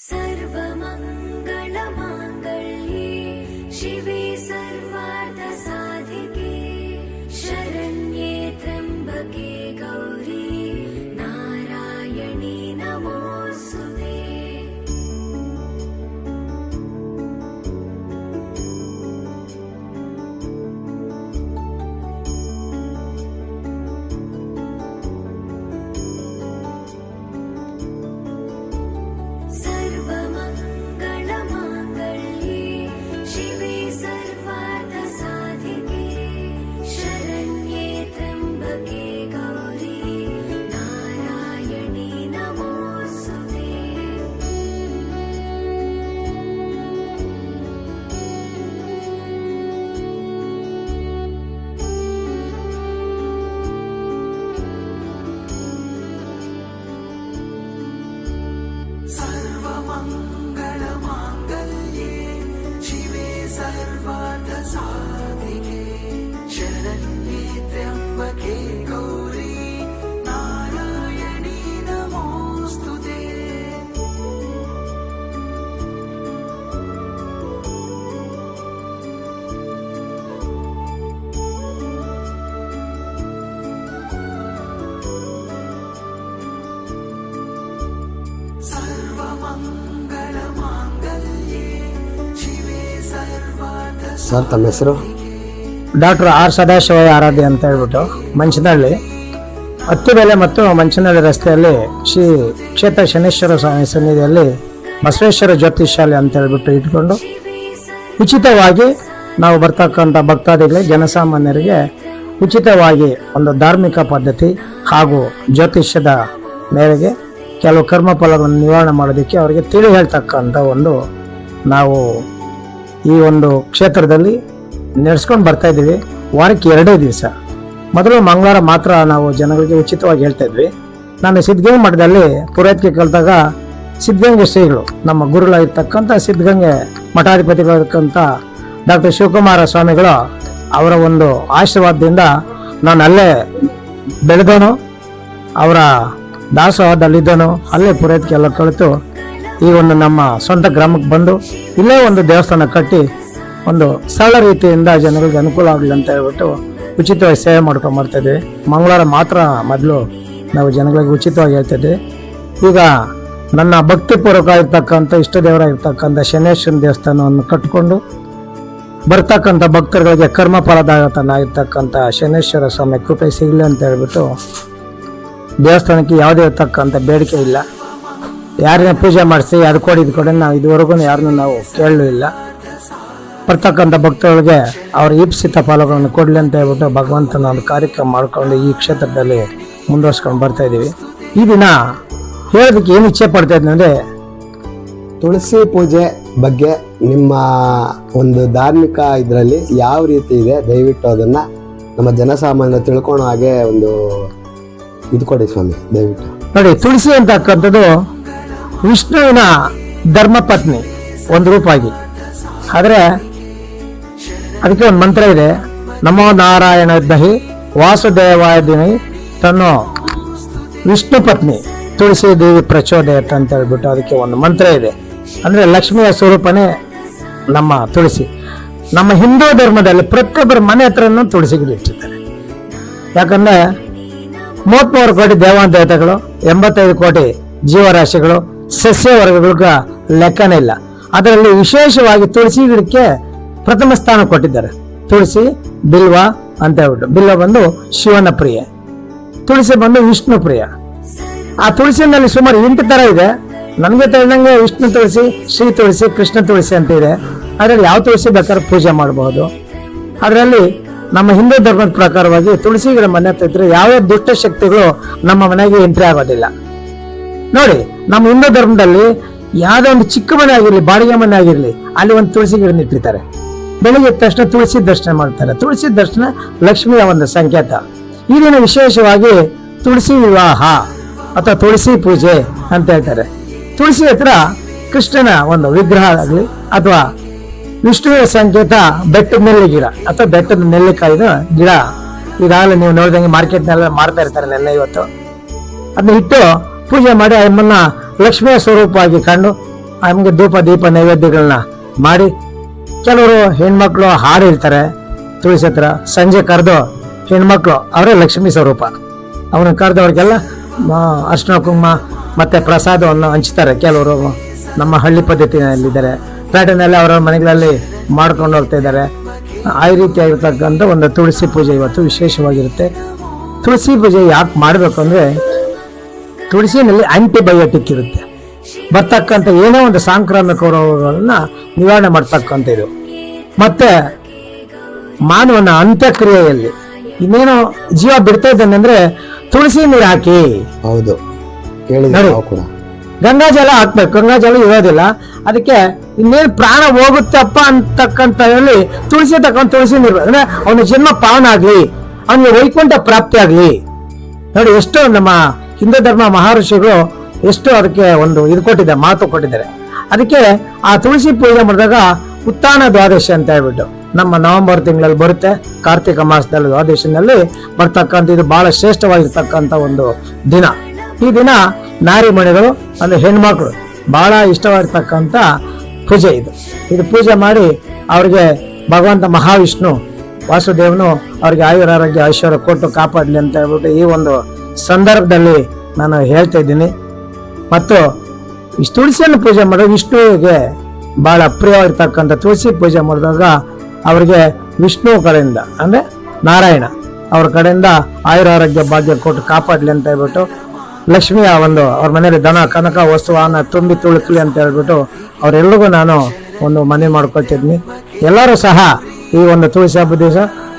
सर्वमङ्गलमाङ्गल्ये ಸರ್, ತಮ್ಮ ಹೆಸರು? ಡಾಕ್ಟರ್ ಆರ್ ಸದಾಶಿವ ಆರಾಧ್ಯ ಅಂತ ಹೇಳ್ಬಿಟ್ಟು ಮಂಚನಹಳ್ಳಿ. ಹತ್ತಿಬೆಲೆ ಮತ್ತು ಮಂಚನಹಳ್ಳಿ ರಸ್ತೆಯಲ್ಲಿ ಶ್ರೀ ಕ್ಷೇತ್ರ ಶನೇಶ್ವರ ಸ್ವಾಮಿ ಸನ್ನಿಧಿಯಲ್ಲಿ ಬಸವೇಶ್ವರ ಜ್ಯೋತಿಷಾಲೆ ಅಂತ ಹೇಳ್ಬಿಟ್ಟು ಇಟ್ಕೊಂಡು ಉಚಿತವಾಗಿ ನಾವು ಬರ್ತಕ್ಕಂಥ ಭಕ್ತಾದಿಗಳಿಗೆ, ಜನಸಾಮಾನ್ಯರಿಗೆ ಉಚಿತವಾಗಿ ಒಂದು ಧಾರ್ಮಿಕ ಪದ್ಧತಿ ಹಾಗೂ ಜ್ಯೋತಿಷ್ಯದ ಮೇರೆಗೆ ಕೆಲವು ಕರ್ಮ ಫಲಗಳನ್ನು ನಿವಾರಣೆ ಮಾಡೋದಕ್ಕೆ ಅವರಿಗೆ ತಿಳಿ ಹೇಳ್ತಕ್ಕಂಥ ಒಂದು ನಾವು ಈ ಒಂದು ಕ್ಷೇತ್ರದಲ್ಲಿ ನಡೆಸ್ಕೊಂಡು ಬರ್ತಾ ಇದ್ದೀವಿ. ವಾರಕ್ಕೆ ಎರಡೇ ದಿವಸ. ಮೊದಲು ಮಂಗಳವಾರ ಮಾತ್ರ ನಾವು ಜನಗಳಿಗೆ ಉಚಿತವಾಗಿ ಹೇಳ್ತಾ ಇದ್ವಿ. ನಾನು ಸಿದ್ಧಗಂಗೆ ಮಠದಲ್ಲಿ ಪುರೋಹಿತಿಗೆ ಕಲಿತಾಗ ಸಿದ್ಧಗಂಗೆ ಶ್ರೀಗಳು, ನಮ್ಮ ಗುರುಗಳಾಗಿರ್ತಕ್ಕಂಥ ಸಿದ್ಧಗಂಗೆ ಮಠಾಧಿಪತಿಗಳಾಗಿರ್ತಕ್ಕಂಥ ಡಾಕ್ಟರ್ ಶಿವಕುಮಾರ ಸ್ವಾಮಿಗಳು ಅವರ ಒಂದು ಆಶೀರ್ವಾದದಿಂದ ನಾನು ಅಲ್ಲೇ ಬೆಳೆದನು ಅವರ ದಾಸೋಹದಲ್ಲಿದ್ದನು ಅಲ್ಲೇ ಪುರೋಹಿತಿಗೆ ಎಲ್ಲ ಕಲಿತು ಈ ಒಂದು ನಮ್ಮ ಸ್ವಂತ ಗ್ರಾಮಕ್ಕೆ ಬಂದು ಇಲ್ಲೇ ಒಂದು ದೇವಸ್ಥಾನ ಕಟ್ಟಿ ಒಂದು ಸರಳ ರೀತಿಯಿಂದ ಜನಗಳಿಗೆ ಅನುಕೂಲ ಆಗಲಿ ಅಂತ ಹೇಳ್ಬಿಟ್ಟು ಉಚಿತವಾಗಿ ಸೇವೆ ಮಾಡ್ಕೊಂಡು ಬರ್ತಾ ಇದ್ವಿ. ಮಂಗಳವಾರ ಮಾತ್ರ ಮೊದಲು ನಾವು ಜನಗಳಿಗೆ ಉಚಿತವಾಗಿ ಹೇಳ್ತಿದ್ವಿ. ಈಗ ನನ್ನ ಭಕ್ತಿಪೂರ್ವಕ ಇರ್ತಕ್ಕಂಥ ಇಷ್ಟ ದೇವರಾಗಿರ್ತಕ್ಕಂಥ ಶನೇಶ್ವರ ದೇವಸ್ಥಾನವನ್ನು ಕಟ್ಟಿಕೊಂಡು ಬರ್ತಕ್ಕಂಥ ಭಕ್ತರುಗಳಿಗೆ ಕರ್ಮ ಫಲದಾಗತನಾಗಿರ್ತಕ್ಕಂಥ ಶನೇಶ್ವರ ಸ್ವಾಮಿ ಕೃಪೆ ಸಿಗಲಿ ಅಂತ ಹೇಳ್ಬಿಟ್ಟು ದೇವಸ್ಥಾನಕ್ಕೆ ಯಾವುದೇ ಇರ್ತಕ್ಕಂಥ ಬೇಡಿಕೆ ಇಲ್ಲ. ಯಾರನ್ನ ಪೂಜೆ ಮಾಡಿಸಿ ಅದು ಕೊಡಿ ಇದು ಕೊಡಿ ನಾವು ಇದುವರೆಗೂ ಯಾರನ್ನೂ ನಾವು ಕೇಳಲಿಲ್ಲ. ಬರ್ತಕ್ಕಂಥ ಭಕ್ತರಿಗೆ ಅವ್ರ ಈಪ್ಸಿತ ಫಲಗಳನ್ನು ಕೊಡಲಿ ಅಂತ ಹೇಳ್ಬಿಟ್ಟು ಭಗವಂತನ ಒಂದು ಕಾರ್ಯಕ್ರಮ ಮಾಡ್ಕೊಂಡು ಈ ಕ್ಷೇತ್ರದಲ್ಲಿ ಮುಂದುವರ್ಸ್ಕೊಂಡು ಬರ್ತಾ ಇದ್ದೀವಿ. ಈ ದಿನ ಹೇಳೋದಕ್ಕೆ ಏನು ಇಚ್ಛೆ ಪಡ್ತಾ ಇದ್ದೀನಿ ಅಂದರೆ ತುಳಸಿ ಪೂಜೆ ಬಗ್ಗೆ ನಿಮ್ಮ ಒಂದು ಧಾರ್ಮಿಕ ಇದರಲ್ಲಿ ಯಾವ ರೀತಿ ಇದೆ? ದಯವಿಟ್ಟು ಅದನ್ನು ನಮ್ಮ ಜನಸಾಮಾನ್ಯ ತಿಳ್ಕೊಳೋ ಹಾಗೆ ಒಂದು ಇದು ಕೊಡಿ ಸ್ವಾಮಿ ದಯವಿಟ್ಟು. ನೋಡಿ ತುಳಸಿ ಅಂತಕ್ಕಂಥದ್ದು ವಿಷ್ಣುವಿನ ಧರ್ಮಪತ್ನಿ, ಒಂದು ರೂಪಾಗಿ ಆದರೆ, ಅದಕ್ಕೆ ಒಂದು ಮಂತ್ರ ಇದೆ. ನಮೋ ನಾರಾಯಣ ದಹಿ ವಾಸುದೇವಾಯ ದಿನಿ ತನ್ನೋ ವಿಷ್ಣು ಪತ್ನಿ, ತುಳಸಿ ದೇವಿ ಪ್ರಚೋದಯತ್ ಅಂತ ಹೇಳ್ಬಿಟ್ಟು ಅದಕ್ಕೆ ಒಂದು ಮಂತ್ರ ಇದೆ. ಅಂದರೆ ಲಕ್ಷ್ಮಿಯ ಸ್ವರೂಪನೇ ನಮ್ಮ ತುಳಸಿ. ನಮ್ಮ ಹಿಂದೂ ಧರ್ಮದಲ್ಲಿ ಪ್ರತಿಯೊಬ್ಬರ ಮನೆ ಹತ್ರನೂ ತುಳಸಿ ಗಿಡ ಇಟ್ಟಿದ್ದಾರೆ. ಯಾಕಂದರೆ ಮೂವತ್ತ್ಮೂರು ಕೋಟಿ ದೇವಾಂತಗಳು ಎಂಬತ್ತೈದು ಕೋಟಿ ಜೀವರಾಶಿಗಳು ಸಸ್ಯ ವರ್ಗಗಳಿಗೆ ಲೆಕ್ಕನೇ ಇಲ್ಲ. ಅದರಲ್ಲಿ ವಿಶೇಷವಾಗಿ ತುಳಸಿ ಗಿಡಕ್ಕೆ ಪ್ರಥಮ ಸ್ಥಾನ ಕೊಟ್ಟಿದ್ದಾರೆ. ತುಳಸಿ, ಬಿಲ್ವ ಅಂತ ಹೇಳ್ಬಿಟ್ಟು. ಬಿಲ್ವ ಬಂದು ಶಿವನ ಪ್ರಿಯ. ತುಳಸಿ ಬಂದು ವಿಷ್ಣು ಪ್ರಿಯ. ಆ ತುಳಸಿನಲ್ಲಿ ಸುಮಾರು ಎಂಟು ತರ ಇದೆ. ನನಗೆ ತಿಳಿದಂಗೆ ವಿಷ್ಣು ತುಳಸಿ, ಶ್ರೀ ತುಳಸಿ, ಕೃಷ್ಣ ತುಳಸಿ ಅಂತ ಇದೆ. ಅದರಲ್ಲಿ ಯಾವ ತುಳಸಿ ಬೇಕಾದ್ರೂ ಪೂಜೆ ಮಾಡಬಹುದು ಅದರಲ್ಲಿ ನಮ್ಮ ಹಿಂದೂ ಧರ್ಮದ ಪ್ರಕಾರವಾಗಿ ತುಳಸಿ ಗಿಡ ಮನೆ ಹತ್ರ ಇದ್ರೆ ಯಾವ ದುಷ್ಟ ಶಕ್ತಿಗಳು ನಮ್ಮ ಮನೆಗೆ ಎಂಟ್ರಿ ಆಗೋದಿಲ್ಲ. ನೋಡಿ, ನಮ್ಮ ಹಿಂದೂ ಧರ್ಮದಲ್ಲಿ ಯಾವುದೋ ಒಂದು ಚಿಕ್ಕ ಮನೆ ಆಗಿರಲಿ, ಬಾಡಿಗೆ ಮನೆ ಆಗಿರಲಿ, ಅಲ್ಲಿ ಒಂದು ತುಳಸಿ ಗಿಡ ಇಟ್ಟಿರ್ತಾರೆ. ಬೆಳಿಗ್ಗೆ ತಕ್ಷಣ ತುಳಸಿ ದರ್ಶನ ಮಾಡ್ತಾರೆ. ತುಳಸಿ ದರ್ಶನ ಲಕ್ಷ್ಮಿಯ ಒಂದು ಸಂಕೇತ. ಈ ದಿನ ವಿಶೇಷವಾಗಿ ತುಳಸಿ ವಿವಾಹ ಅಥವಾ ತುಳಸಿ ಪೂಜೆ ಅಂತ ಹೇಳ್ತಾರೆ. ತುಳಸಿ ಹತ್ರ ಕೃಷ್ಣನ ಒಂದು ವಿಗ್ರಹ ಆಗಲಿ ಅಥವಾ ವಿಷ್ಣುವಿನ ಸಂಕೇತ ಬೆಟ್ಟದ ನೆಲ್ಲಿ ಗಿಡ ಅಥವಾ ಬೆಟ್ಟದ ನೆಲ್ಲಿಕಾಯಿನ ಗಿಡ. ಈಗಾಗಲೇ ನೀವು ನೋಡಿದಂಗೆ ಮಾರ್ಕೆಟ್ನೆಲ್ಲ ಮಾರ್ತಾ ಇರ್ತಾರೆ ನೆನ್ನೆ ಇವತ್ತು. ಅದನ್ನ ಇಟ್ಟು ಪೂಜೆ ಮಾಡಿ ಅಮ್ಮನ್ನ ಲಕ್ಷ್ಮಿಯ ಸ್ವರೂಪವಾಗಿ ಕಂಡು ಅಮ್ಮಗೆ ಧೂಪ, ದೀಪ, ನೈವೇದ್ಯಗಳನ್ನ ಮಾಡಿ ಕೆಲವರು ಹೆಣ್ಮಕ್ಳು ಹಾಡು ಹೇಳ್ತಾರೆ. ತುಳಸಿ ಹತ್ರ ಸಂಜೆ ಕರೆದು ಹೆಣ್ಮಕ್ಳು ಅವರೇ ಲಕ್ಷ್ಮಿ ಸ್ವರೂಪ. ಅವನ ಕರೆದವ್ರಿಗೆಲ್ಲ ಅರ್ಶಿನ ಕುಂಕುಮ ಮತ್ತೆ ಪ್ರಸಾದವನ್ನು ಹಂಚ್ತಾರೆ. ಕೆಲವರು ನಮ್ಮ ಹಳ್ಳಿ ಪದ್ಧತಿಯಲ್ಲಿದ್ದಾರೆ ಪೇಟೆನಲ್ಲಿ ಅವರ ಮನೆಗಳಲ್ಲಿ ಮಾಡ್ಕೊಂಡು ಹೋಗ್ತಾ ಇದ್ದಾರೆ. ಆ ರೀತಿಯಾಗಿರ್ತಕ್ಕಂಥ ಒಂದು ತುಳಸಿ ಪೂಜೆ ಇವತ್ತು ವಿಶೇಷವಾಗಿರುತ್ತೆ. ತುಳಸಿ ಪೂಜೆ ಯಾಕೆ ಮಾಡಬೇಕು ಅಂದರೆ ತುಳಸಿನಲ್ಲಿ ಆಂಟಿಬಯೋಟಿಕ್ ಇರುತ್ತೆ. ಬರ್ತಕ್ಕಂಥ ಏನೋ ಒಂದು ಸಾಂಕ್ರಾಮಿಕ ರೋಗಗಳನ್ನ ನಿವಾರಣೆ ಮಾಡ್ತಕ್ಕಂಥ ಇದು. ಮತ್ತೆ ಮಾನವನ ಅಂತ್ಯಕ್ರಿಯೆಯಲ್ಲಿ ಇನ್ನೇನೋ ಜೀವ ಬಿಡ್ತಾ ಇದ್ದಾನೆ ಅಂದ್ರೆ ತುಳಸಿ ನೀರು ಹಾಕಿ. ಹೌದು. ಗಂಗಾ ನೋಡಿ. ಹಾಕ್ಬೇಕು ಕೂಡ. ಗಂಗಾಜಲ ಹಾಕ್ಬೇಕು. ಗಂಗಾಜಲ ಇರೋದಿಲ್ಲ. ಅದಕ್ಕೆ ಇನ್ನೇನು ಪ್ರಾಣ ಹೋಗುತ್ತಪ್ಪ ಅಂತಕ್ಕಂತ ಹೇಳಿ ತುಳಸಿ ತಕ್ಕಂತ ತುಳಸಿ ನೀರು ಅಂದ್ರೆ ಅವನ ಜನ್ಮ ಪಾವನ ಆಗ್ಲಿ ಅವನಿಗೆ ವೈಕುಂಠ ಪ್ರಾಪ್ತಿ ಆಗ್ಲಿ. ನೋಡಿ ಎಷ್ಟೋ ನಮ್ಮ ಹಿಂದೂ ಧರ್ಮ ಮಹರ್ಷಿಗಳು ಎಷ್ಟು ಅದಕ್ಕೆ ಒಂದು ಇದು ಕೊಟ್ಟಿದ್ದಾರೆ ಮಾತು ಕೊಟ್ಟಿದ್ದಾರೆ. ಅದಕ್ಕೆ ಆ ತುಳಸಿ ಪೂಜೆ ಮಾಡಿದಾಗ ಉತ್ಥಾನ ದ್ವಾದಶಿ ಅಂತ ಹೇಳ್ಬಿಟ್ಟು ನಮ್ಮ ನವೆಂಬರ್ ತಿಂಗಳಲ್ಲಿ ಬರುತ್ತೆ, ಕಾರ್ತಿಕ ಮಾಸದಲ್ಲಿ, ದ್ವಾದಶಿನಲ್ಲಿ ಬರ್ತಕ್ಕಂಥ ಇದು ಬಹಳ ಶ್ರೇಷ್ಠವಾಗಿರ್ತಕ್ಕಂಥ ಒಂದು ದಿನ. ಈ ದಿನ ನಾರಿ ಮಣಿಗಳು ಅಂದ್ರೆ ಹೆಣ್ಮಕ್ಳು, ಬಹಳ ಇಷ್ಟವಾಗಿರ್ತಕ್ಕಂಥ ಪೂಜೆ ಇದು. ಇದು ಪೂಜೆ ಮಾಡಿ ಅವ್ರಿಗೆ ಭಗವಂತ ಮಹಾವಿಷ್ಣು ವಾಸುದೇವನು ಅವ್ರಿಗೆ ಆಯುರಾರೋಗ್ಯ ಐಶ್ವರ್ಯ ಕೊಟ್ಟು ಕಾಪಾಡಲಿ ಅಂತ ಹೇಳ್ಬಿಟ್ಟು ಈ ಒಂದು ಸಂದರ್ಭದಲ್ಲಿ ನಾನು ಹೇಳ್ತಾ ಇದ್ದೀನಿ. ಮತ್ತು ತುಳಸಿಯನ್ನು ಪೂಜೆ ಮಾಡೋ ವಿಷ್ಣುವಿಗೆ ಬಹಳ ಪ್ರಿಯವಾಗಿರ್ತಕ್ಕಂಥ ತುಳಸಿ ಪೂಜೆ ಮಾಡಿದಾಗ ಅವರಿಗೆ ವಿಷ್ಣು ಕಡೆಯಿಂದ, ಅಂದರೆ ನಾರಾಯಣ ಅವ್ರ ಕಡೆಯಿಂದ ಆಯುರಾರೋಗ್ಯ ಭಾಗ್ಯ ಕೊಟ್ಟು ಕಾಪಾಡಲಿ ಅಂತ ಹೇಳ್ಬಿಟ್ಟು, ಲಕ್ಷ್ಮಿಯ ಒಂದು ಅವ್ರ ಮನೆಯಲ್ಲಿ ದನ, ಕನಕ ವಸ್ತುವನ್ನ ತುಂಬಿ ತುಳುಕಲಿ ಅಂತ ಹೇಳ್ಬಿಟ್ಟು ಅವರೆಲ್ಲರಿಗೂ ನಾನು ಒಂದು ಮನೆ ಮಾಡ್ಕೊಳ್ತಿದ್ನಿ. ಎಲ್ಲರೂ ಸಹ ಈ ಒಂದು ತುಳಸಿ ಹಬ್ಬದ ದಿವಸ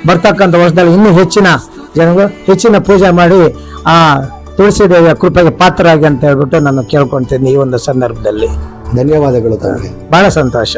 ಬರ್ತಕ್ಕಂಥ ವರ್ಷದಲ್ಲಿ ಇನ್ನೂ ಹೆಚ್ಚಿನ ಜನಗಳು ಹೆಚ್ಚಿನ ಪೂಜೆ ಮಾಡಿ ಆ ತುಳಸಿ ದೇವಿಯ ಕೃಪೆಗೆ ಪಾತ್ರರಾಗಿ ಅಂತ ಹೇಳ್ಬಿಟ್ಟು ನಾನು ಕೇಳ್ಕೊಂತೀನಿ ಈ ಒಂದು ಸಂದರ್ಭದಲ್ಲಿ. ಧನ್ಯವಾದಗಳು ತಮಗೆ ಬಹಳ ಸಂತೋಷ.